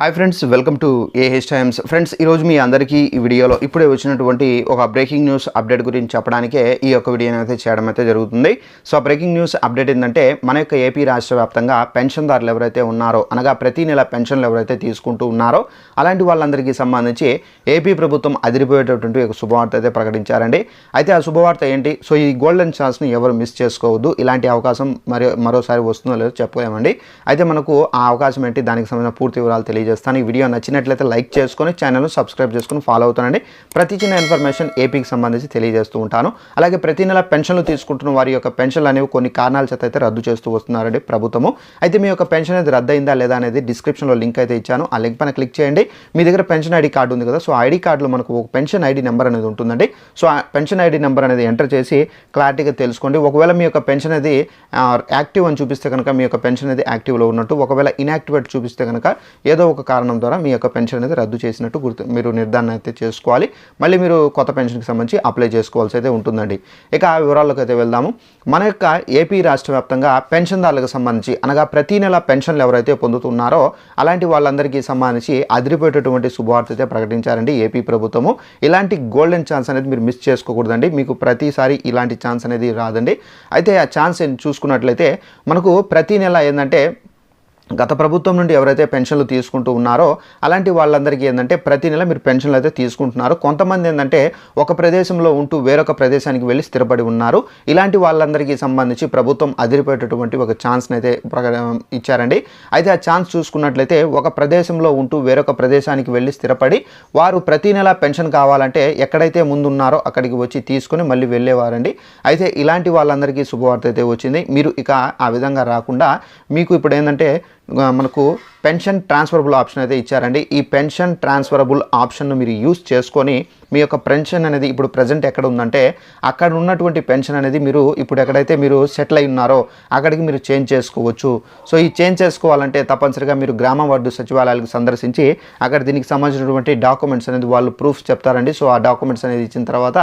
Hi friends welcome to A H times friends ఈరోజు మీ అందరికీ ఈ వీడియోలో ఇప్పుడే వచ్చినటువంటి ఒక బ్రేకింగ్ న్యూస్ అప్డేట్ గురించి చెప్పడానికే ఈ యొక్క వీడియోని అయితే చేయడం అయితే జరుగుతుంది. సో బ్రేకింగ్ న్యూస్ అప్డేట్ ఏంటంటే మన యొక్క ఏపీ రాష్ట్ర వ్యాప్తంగా పెన్షన్దారులు ఎవరైతే ఉన్నారో అనగా ప్రతి నెల పెన్షన్లు ఎవరైతే తీసుకుంటూ ఉన్నారో అలాంటి వాళ్ళందరికీ సంబంధించి ఏపీ ప్రభుత్వం అదిరిపోయేటటువంటి ఒక శుభవార్త అయితే ప్రకటించారండి. అయితే ఆ శుభవార్త ఏంటి? సో ఈ గోల్డెన్ ఛాన్స్ని ఎవరు మిస్ చేసుకోవద్దు. ఇలాంటి అవకాశం మరి మరోసారి వస్తుందో లేదో చెప్పలేమండి. అయితే మనకు ఆ అవకాశం ఏంటి? దానికి సంబంధించిన పూర్తి వివరాలు తెలియజేస్తాను ఈ వీడియో నచ్చినట్లయితే లైక్ చేసుకొని ఛానల్ సబ్స్క్రైబ్ చేసుకొని ఫాలో అవుతానండి. ప్రతి చిన్న ఇన్ఫర్మేషన్ ఏపీకి సంబంధించి తెలియజేస్తూ ఉంటాను. అలాగే ప్రతి నెల పెన్షన్లు తీసుకుంటున్న వారి యొక్క పెన్షన్లు అనేవి కొన్ని కారణాల చేత అయితే రద్దు చేస్తూ వస్తున్నారండి ప్రభుత్వము. అయితే మీ యొక్క పెన్షన్ అనేది రద్దు అయిందా లేదా అనేది డిస్క్రిప్షన్లో లింక్ అయితే ఇచ్చాను. ఆ లింక్ పైన క్లిక్ చేయండి. మీ దగ్గర పెన్షన్ ఐడి కార్డు ఉంది కదా సో ఐడి కార్డులో మనకు ఒక పెన్షన్ ఐడి నెంబర్ అనేది ఉంటుందండి. సో ఆ పెన్షన్ ఐడి నెంబర్ అనేది ఎంటర్ చేసి క్లారిటీగా తెలుసుకోండి. ఒకవేళ మీ యొక్క పెన్షన్ అనేది యాక్టివ్ అని చూపిస్తే కనుక మీ యొక్క పెన్షన్ అనేది యాక్టివ్లో ఉన్నట్టు ఒకవేళ ఇన్యాక్టివేట్ చూపిస్తే కనుక ఏదో ఒక కారణం ద్వారా మీ యొక్క పెన్షన్ అనేది రద్దు చేసినట్టు గుర్తు మీరు నిర్ధారణ అయితే చేసుకోవాలి. మళ్ళీ మీరు కొత్త పెన్షన్కి సంబంధించి అప్లై చేసుకోవాల్సి అయితే ఉంటుందండి. ఇక ఆ వివరాల్లోకి అయితే వెళ్దాము. మన యొక్క ఏపీ రాష్ట్ర వ్యాప్తంగా పెన్షన్దారులకు సంబంధించి అనగా ప్రతి నెల పెన్షన్లు ఎవరైతే పొందుతున్నారో అలాంటి వాళ్ళందరికీ సంబంధించి అదిరిపోయేటటువంటి శుభవార్త అయితే ప్రకటించారండి ఏపీ ప్రభుత్వము. ఇలాంటి గోల్డెన్ ఛాన్స్ అనేది మీరు మిస్ చేసుకోకూడదండి. మీకు ప్రతిసారి ఇలాంటి ఛాన్స్ అనేది రాదండి. అయితే ఆ ఛాన్స్ చూసుకున్నట్లయితే మనకు ప్రతి నెల ఏంటంటే గత ప్రభుత్వం నుండి ఎవరైతే పెన్షన్లు తీసుకుంటూ ఉన్నారో అలాంటి వాళ్ళందరికీ ఏంటంటే ప్రతి నెల మీరు పెన్షన్లు అయితే తీసుకుంటున్నారు. కొంతమంది ఏంటంటే ఒక ప్రదేశంలో ఉంటూ వేరొక ప్రదేశానికి వెళ్ళి స్థిరపడి ఉన్నారు. ఇలాంటి వాళ్ళందరికీ సంబంధించి ప్రభుత్వం అదిరిపోయేటటువంటి ఒక ఛాన్స్ని అయితే ఇచ్చారండి. అయితే ఆ ఛాన్స్ చూసుకున్నట్లయితే ఒక ప్రదేశంలో ఉంటూ వేరొక ప్రదేశానికి వెళ్ళి స్థిరపడి వారు ప్రతి నెల పెన్షన్ కావాలంటే ఎక్కడైతే ముందున్నారో అక్కడికి వచ్చి తీసుకొని మళ్ళీ వెళ్ళేవారండి. అయితే ఇలాంటి వాళ్ళందరికీ శుభవార్త అయితే వచ్చింది. మీరు ఇక ఆ విధంగా రాకుండా మీకు ఇప్పుడు ఏంటంటే మనకు పెన్షన్ ట్రాన్స్ఫరబుల్ ఆప్షన్ అయితే ఇచ్చారండి. ఈ పెన్షన్ ట్రాన్స్ఫరబుల్ ఆప్షన్ను మీరు యూస్ చేసుకొని మీ యొక్క పెన్షన్ అనేది ఇప్పుడు ప్రజెంట్ ఎక్కడ ఉందంటే అక్కడ ఉన్నటువంటి పెన్షన్ అనేది మీరు ఇప్పుడు ఎక్కడైతే మీరు సెటిల్ అయి ఉన్నారో అక్కడికి మీరు చేంజ్ చేసుకోవచ్చు. సో ఈ చేంజ్ చేసుకోవాలంటే తప్పనిసరిగా మీరు గ్రామ వార్డు సచివాలయాలకు సందర్శించి అక్కడ దీనికి సంబంధించినటువంటి డాక్యుమెంట్స్ అనేది వాళ్ళు ప్రూఫ్స్ చెప్తారండి. సో ఆ డాక్యుమెంట్స్ అనేది ఇచ్చిన తర్వాత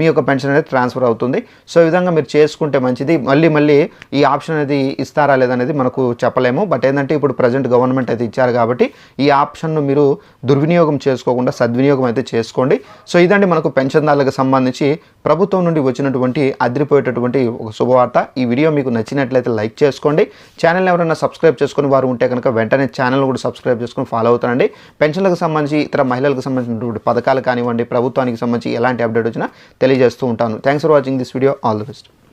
మీ యొక్క పెన్షన్ అనేది ట్రాన్స్ఫర్ అవుతుంది. సో ఈ విధంగా మీరు చేసుకుంటే మంచిది. మళ్ళీ మళ్ళీ ఈ ఆప్షన్ అనేది ఇస్తారా లేదనేది మనకు చెప్పలేము. బట్ ఏంటంటే ఇప్పుడు ప్రజెంట్ గవర్నమెంట్ అయితే ఇచ్చారు కాబట్టి ఈ ఆప్షన్ను మీరు దుర్వినియోగం చేసుకోకుండా సద్వినియోగం అయితే చేసుకోండి. సో ఇదండి మనకు పెన్షన్దారులకు సంబంధించి ప్రభుత్వం నుండి వచ్చినటువంటి అదిరిపోయేటటువంటి ఒక శుభవార్త. ఈ వీడియో మీకు నచ్చినట్లయితే లైక్ చేసుకోండి. ఛానల్ ఎవరైనా సబ్స్క్రైబ్ చేసుకుని వారు ఉంటే కనుక వెంటనే ఛానల్ కూడా సబ్స్క్రైబ్ చేసుకుని ఫాలో అవుతానండి పెన్షన్లకు సంబంధించి ఇతర మహిళలకు సంబంధించినటువంటి పథకాలు కానివ్వండి ప్రభుత్వానికి సంబంధించి ఎలాంటి అప్డేట్ వచ్చినా తెలియజేస్తూ ఉంటాను. Thanks for watching this video all the best